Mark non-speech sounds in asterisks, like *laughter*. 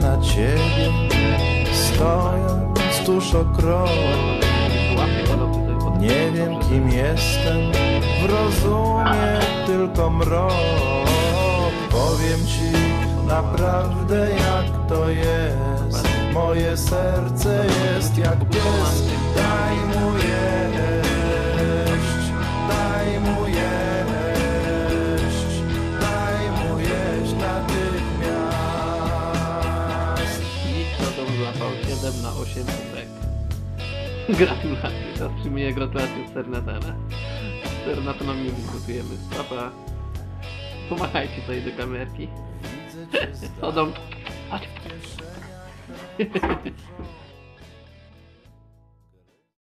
na ciebie, stojąc tuż okrołem. Nie wiem kim jestem, zrozumie tylko mrok. Powiem ci naprawdę jak to jest. Moje serce jest jak pies. Daj mu jeść, daj mu jeść, daj mu jeść natychmiast. Nic to dobrze złapał 7 na 8 tak. *laughs* Gratulacje, teraz przyjmuję gratulacje z Sernatana. Z Sernatanem nie dyskutujemy. Papa, pomachajcie sobie do kamerki. Chodzą. *laughs* Chodź. *laughs*